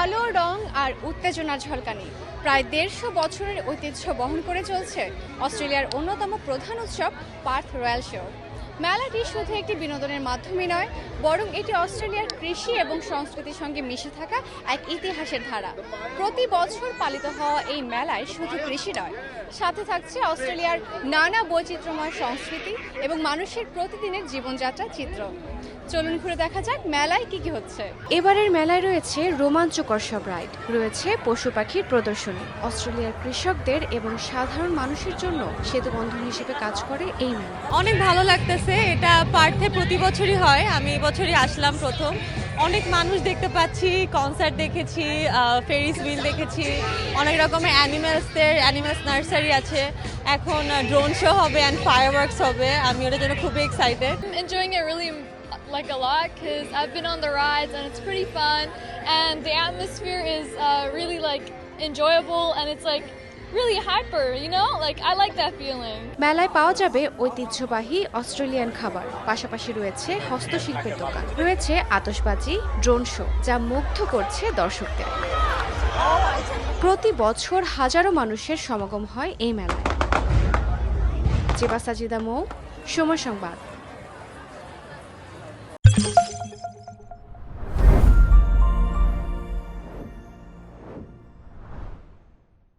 আলো, রং আর উত্তেজনার ঝলকানি। প্রায় দেড়শো বছরের ঐতিহ্য বহন করে চলছে অস্ট্রেলিয়ার অন্যতম প্রধান উৎসব পার্থ রয়্যাল শো। মেলাটি শুধু একটি বিনোদনের মাধ্যমে নয়, বরং এটি অস্ট্রেলিয়ার কৃষি এবং সংস্কৃতির সঙ্গে মিশে থাকা এক ইতিহাসের ধারা। প্রতি বছর পালিত হওয়া এই মেলায় শুধু কৃষি নয়, সাথে থাকছে অস্ট্রেলিয়ার নানা বৈচিত্র্যময় সংস্কৃতি এবং মানুষের প্রতিদিনের জীবনযাত্রার চিত্র। চলুন ঘুরে দেখা যাক মেলায় কি কি হচ্ছে। এবারের মেলায় রয়েছে রোমাঞ্চকর সব রাইড রয়েছে পশু পাখির প্রদর্শনী। অস্ট্রেলিয়ার কৃষকদের এবং সাধারণ মানুষের জন্য সেতুবন্ধন হিসেবে কাজ করে এই মেলা। অনেক ভালো লাগতেছে এটা পার্থে প্রতি বছরই হয় আমি এই বছরই আসলাম প্রথম। অনেক মানুষ দেখতে পাচ্ছি কনসার্ট দেখেছি ফেরিস হুইল দেখেছি অনেক রকমের অ্যানিমেলসদের অ্যানিমেলস নার্সারি আছে। এখন ড্রোন শো হবে অ্যান্ড ফায়ারওয়ার্কস হবে আমি ওটার জন্য খুবই excited enjoying it really like a lot because I've been on the rides and it's pretty fun and the atmosphere is uh, really like enjoyable and it's like really hyper you know like I like that feeling মেলায় পাওয়া যাবে ঐতিহ্যবাহী Australian খাবার পাশাপাশি রয়েছে হস্তশিল্পের দোকান রয়েছে আতশবাজি ড্রোন শো যা মুগ্ধ করছে দর্শকদের প্রতি বছর হাজারো মানুষের সমাগম হয় এই মেলায় জেবা সাজিদা মৌ সময় সংবাদ